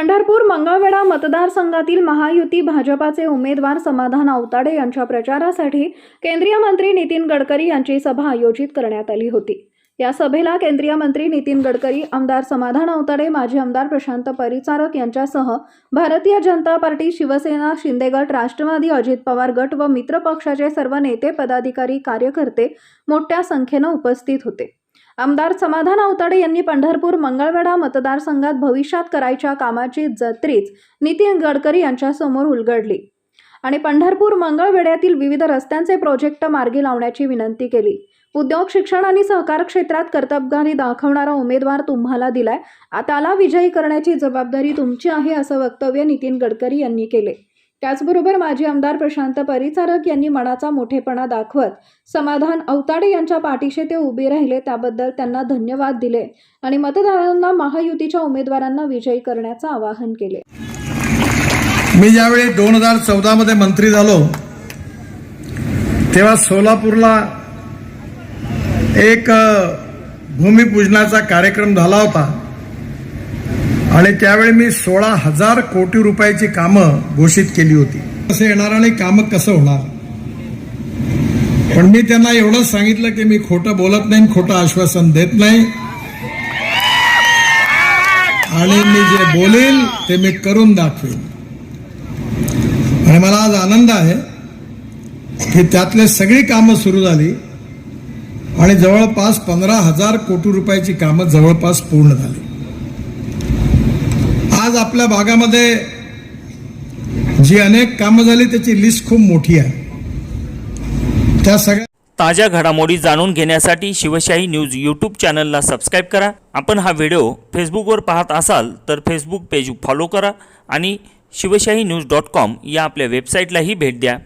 पंढरपूर मंगळवेढा मतदारसंघातील महायुती भाजपाचे उमेदवार समाधान आवताडे यांच्या प्रचारासाठी केंद्रीय मंत्री नितीन गडकरी यांची सभा आयोजित करण्यात आली होती. या सभेला केंद्रीय मंत्री नितीन गडकरी आमदार समाधान अवताडे माजी आमदार प्रशांत परिचारक यांच्यासह भारतीय जनता पार्टी शिवसेना शिंदे गट राष्ट्रवादी अजित पवार गट व मित्र पक्षाचे सर्व नेते पदाधिकारी कार्यकर्ते मोठ्या संख्येनं उपस्थित होते. आमदार समाधान अवताडे यांनी पंढरपूर मंगळवेढा मतदारसंघात भविष्यात करायच्या कामाची जत्रीच नितीन गडकरी यांच्यासमोर उलगडली. आणि पंढरपूर मंगळवेढ्यातील विविध रस्त्यांचे प्रोजेक्ट मार्गी लावण्याची विनंती केली. उद्योग शिक्षण आणि सहकार क्षेत्रात कर्तबगारी दाखवणारा उमेदवार तुम्हाला दिलाय. त्याला विजयी करण्याची जबाबदारी तुमची आहे असं वक्तव्य नितीन गडकरी यांनी केले. त्याचबरोबर माजी आमदार प्रशांत परिचारक यांनी मनाचा मोठेपणा दाखवत समाधान अवताडे यांच्या पाठीशी ते उभे राहिले त्याबद्दल त्यांना धन्यवाद दिले आणि मतदारांना महायुतीच्या उमेदवारांना विजयी करण्याचं आवाहन केले. मी ज्यावेळी दोन हजार चौदामध्ये मंत्री झालो तेव्हा सोलापूरला एक भूमिपूजनाचा कार्यक्रम झाला होता. आणि त्यावेळी मी सोळा हजार कोटी रुपयाची कामं घोषित केली होती. कसं येणार आणि कामं कसं होणार? पण मी त्यांना एवढंच सांगितलं की मी खोटं बोलत नाही खोटं आश्वासन देत नाही. आणि मी जे बोलेल ते मी करून दाखवेन आणि मला आज आनंद आहे की त्यातले सगळी कामं सुरू झाली आणि जवळपास पंधरा हजार कोटी रुपयाची कामं जवळपास पूर्ण झाली. आज आपल्या भागामध्ये जी अनेक कामं झाली त्याची लिस्ट खूप मोठी आहे. त्या सगळ्या ताज्या घडामोडी जाणून घेण्यासाठी शिवशाही न्यूज यूट्यूब चॅनलला सबस्क्राईब करा. आपण हा व्हिडिओ फेसबुकवर पाहत असाल तर फेसबुक पेज फॉलो करा आणि शिवशाही न्यूज डॉट कॉम या आपल्या वेबसाईटलाही भेट द्या.